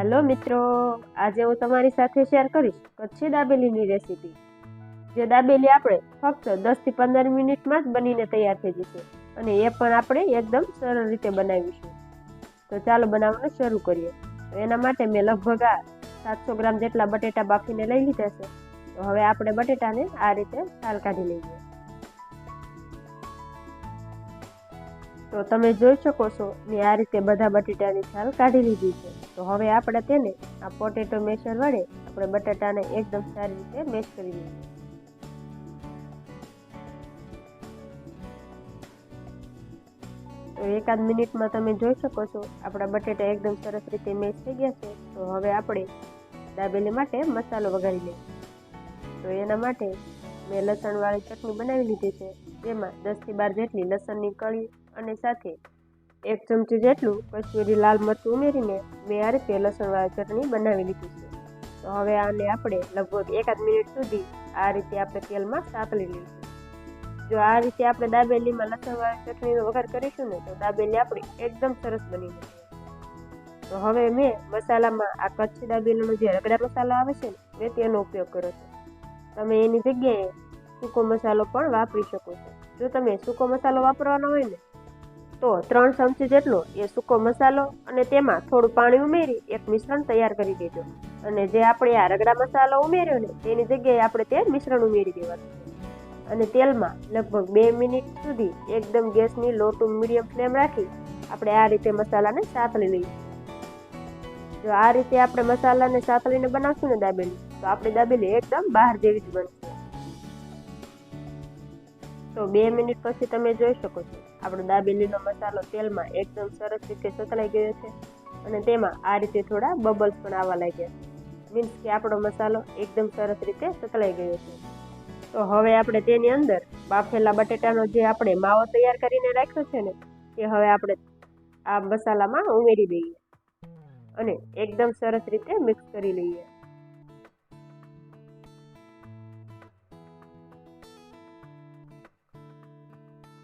હાલો મિત્રો, આજે હું તમારી સાથે શેર કરીશ કચ્છી દાબેલીની રેસીપી જે દાબેલી આપણે ફક્ત દસથી પંદર મિનિટમાં જ બનીને તૈયાર થઈ જશે અને એ પણ આપણે એકદમ સરળ રીતે બનાવીશું. તો ચાલો બનાવવાનું શરૂ કરીએ. એના માટે મેં લગભગ આ સાતસો ગ્રામ જેટલા બટેટા બાફીને લઈ લીધા છે. તો હવે આપણે બટેટાને આ રીતે છાલ કાઢી લઈએ. તો તમે જોઈ શકો છો મેં આ રીતે બધા બટેટાની છાલ કાઢી લીધી છે. તો હવે આપણે તેને આ પોટેટો મેશર વડે આપણે બટાટાને એકદમ સારી રીતે મેશ કરી લઈએ. તો એકાદ મિનિટમાં તમે જોઈ શકો છો આપણા બટેટા એકદમ સરસ રીતે મેશ થઈ ગયા છે. તો હવે આપણે દાબેલી માટે મસાલો વઘારી લઈએ. તો એના માટે મેં લસણવાળી ચટણી બનાવી લીધી છે. જેમાં દસથી બાર જેટલી લસણની કળી અને સાથે એક ચમચી જેટલું કશ્મીરી લાલ મરચું ઉમેરીને મેં આ રીતે લસણવાળી ચટણી બનાવી લીધી છે. તો હવે આને આપણે લગભગ એકાદ મિનિટ સુધી આ રીતે આપણે તેલમાં સાતળી લઈશું. જો આ રીતે આપણે દાબેલીમાં લસણવાળી ચટણીનો વઘાર કરીશું ને, તો દાબેલી આપણી એકદમ સરસ બની જશે. તો હવે મેં મસાલામાં આ કચ્છી દાબેલીનો જે રગડા મસાલો આવે છે ને, મેં તેનો ઉપયોગ કર્યો છે. તમે એની જગ્યાએ સૂકો મસાલો પણ વાપરી શકો છો. જો તમે સૂકો મસાલો વાપરવાનો હોય ને તો ત્રણ ચમચી જેટલો એ સૂકો મસાલો અને તેમાં થોડું પાણી ઉમેરી એક મિશ્રણ તૈયાર કરી દેજો. અને જે આપણે આ રગડા મસાલો ઉમેર્યો ને, તેની જગ્યાએ આપણે તે મિશ્રણ ઉમેરી દેવાનું અને તેલમાં લગભગ બે મિનિટ સુધી એકદમ ગેસની લો ટુ મીડિયમ ફ્લેમ રાખી આપણે આ રીતે મસાલાને સાતળી લઈશું. જો આ રીતે આપણે મસાલાને સાતળીને બનાવશું ને દાબેલી, તો આપણી દાબેલી એકદમ બહાર જેવી જ બનશે. તો બે મિનિટ પછી તમે જોઈ શકો છો, આપણો દાબેલીનો મસાલો તેલમાં એકદમ સરસ રીતે સતળાઈ ગયો છે અને તેમાં આ રીતે થોડા બબલ્સ પણ આવવા લાગ્યા મીન્સ કે આપણો મસાલો એકદમ સરસ રીતે સતળાઈ ગયો છે. તો હવે આપણે તેની અંદર બાફેલા બટેટાનો જે આપણે માવો તૈયાર કરીને રાખ્યો છે ને તે હવે આપણે આ મસાલામાં ઉમેરી દઈએ અને એકદમ સરસ રીતે મિક્સ કરી લઈએ.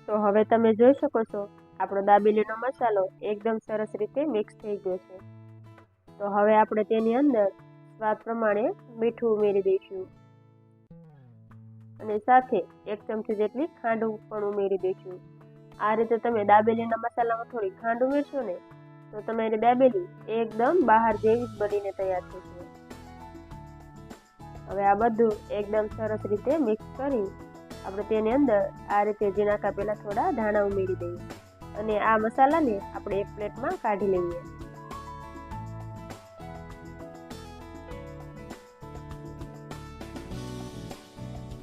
તો હવે તમે જોઈ શકો છો, આપણો દાબેલીનો મસાલો એકદમ સરસ રીતે મિક્સ થઈ ગયો છે. તો હવે આપણે તેની અંદર સ્વાદ પ્રમાણે મીઠું ઉમેરી દઈશું. અને સાથે એક ચમચી જેટલી ખાંડ પણ ઉમેરી દઈશું. આ રીતે તમે દાબેલીના મસાલામાં થોડી ખાંડ ઉમેરશો ને, તો તમારી દાબેલી એકદમ બહાર જેવી જ બનીને તૈયાર થશે. હવે આ બધું એકદમ સરસ રીતે મિક્સ કરી આપણે તેની અંદર આ રીતે ઝીણા પહેલાં થોડા ધાણા ઉમેરી દઈએ અને આ મસાલાને આપણે એક પ્લેટમાં કાઢી લઈએ.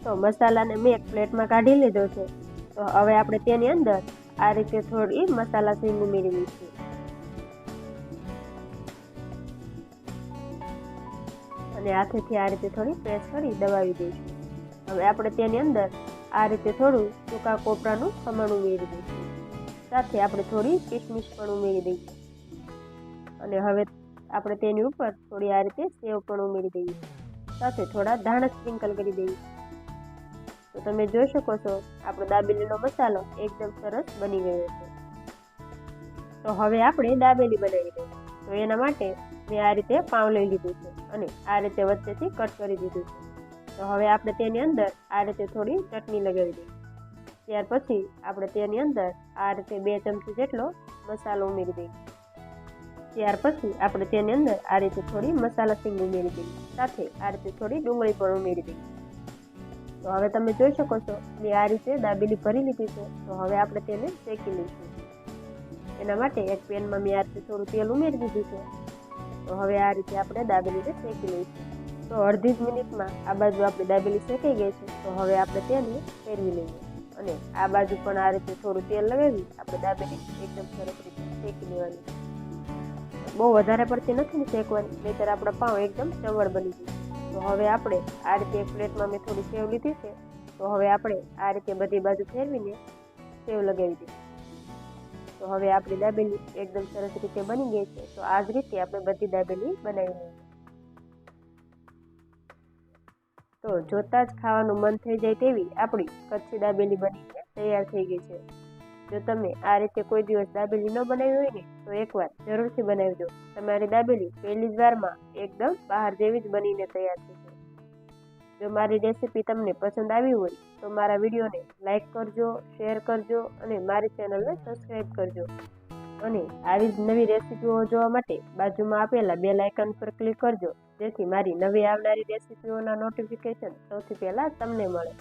તો મસાલાને મેં એક પ્લેટમાં કાઢી લીધો છે. તો હવે આપણે તેની અંદર આ રીતે થોડી મસાલા સીંગ ઉમેરી દઈશું અને હાથેથી આ રીતે થોડી પ્રેસ કરી દબાવી દઈશું. હવે આપણે તેની અંદર આ રીતે થોડું સૂકા કોપરાનું ખમણ ઉમેરી દઈશું. સાથે આપણે થોડી કિશમિશ પણ ઉમેરી દઈશું. અને હવે આપણે તેની ઉપર થોડી આ રીતે સેવ પણ ઉમેરી દઈએ. સાથે થોડા ધાણા સ્પ્રિંકલ કરી દઈએ. તો તમે જોઈ શકો છો, આપણો દાબેલીનો મસાલો એકદમ સરસ બની ગયો છે. તો હવે આપણે દાબેલી બનાવી દઈએ. તો એના માટે મેં આ રીતે પાઉં લઈ લીધું છે અને આ રીતે વચ્ચેથી કટ કરી દીધું છે. તો હવે આપણે તેની અંદર આ રીતે થોડી ચટણી લગાવી દઈએ. ત્યાર પછી આપણે તેની અંદર આ રીતે બે ચમચી જેટલો મસાલો ઉમેરી દઈએ. ત્યાર પછી આપણે તેની અંદર આ રીતે થોડી મસાલા સિંગ ઉમેરી દઈએ. સાથે આ રીતે થોડી ડુંગળી પણ ઉમેરી દઈએ. તો હવે તમે જોઈ શકો છો મેં આ રીતે દાબેલી ભરી લીધી છે. તો હવે આપણે તેને શેકી લઈશું. એના માટે એક પેનમાં મેં આ રીતે થોડું તેલ ઉમેરી દીધું છે. તો હવે આ રીતે આપણે દાબેલીને શેકી લઈશું. તો અડધી જ મિનિટમાં આ બાજુ આપણી દાબેલી શેકાઈ ગઈ છે, તો હવે આપણે તેને ફેરવી લઈએ. અને આ બાજુ પણ આ રીતે થોડું તેલ લગાવી આપણે દાબેલી એકદમ સરસ રીતે શેકી લેવાની. બહુ વધારે પડતી નથી ને શેકવાની, નહીતર આપણા પાઉં એકદમ ચવળ બની જાય. તો હવે આપણે આ રીતે એક પ્લેટમાં મેં થોડી સેવ લીધી છે, તો હવે આપણે આ રીતે બધી બાજુ ફેરવીને સેવ લગાવી દઈએ. તો હવે આપણી દાબેલી એકદમ સરસ રીતે બની ગઈ છે, તો આ જ રીતે આપણે બધી દાબેલી બનાવી લઈએ. તો જોતાં જ ખાવાનું મન થઈ જાય તેવી આપણી કચ્છી દાબેલી બનીને તૈયાર થઈ ગઈ છે. જો તમે આ રીતે કોઈ દિવસ દાબેલી ન બનાવી હોય ને, તો એકવાર જરૂરથી બનાવજો. તમારી દાબેલી પહેલી જ વારમાં એકદમ બહાર જેવી જ બનીને તૈયાર થશે જો મારી રેસીપી તમને પસંદ આવી હોય, તો મારા વિડીયોને લાઇક કરજો, શેર કરજો અને મારી ચેનલને સબસ્ક્રાઈબ કરજો. અને આવી જ નવી રેસીપીઓ જોવા માટે બાજુમાં આપેલા બેલ આઇકન પર ક્લિક કરજો. જેથી મારી નવી આવનારી રેસીપીઓના નોટિફિકેશન સૌથી પહેલાં તમને મળે.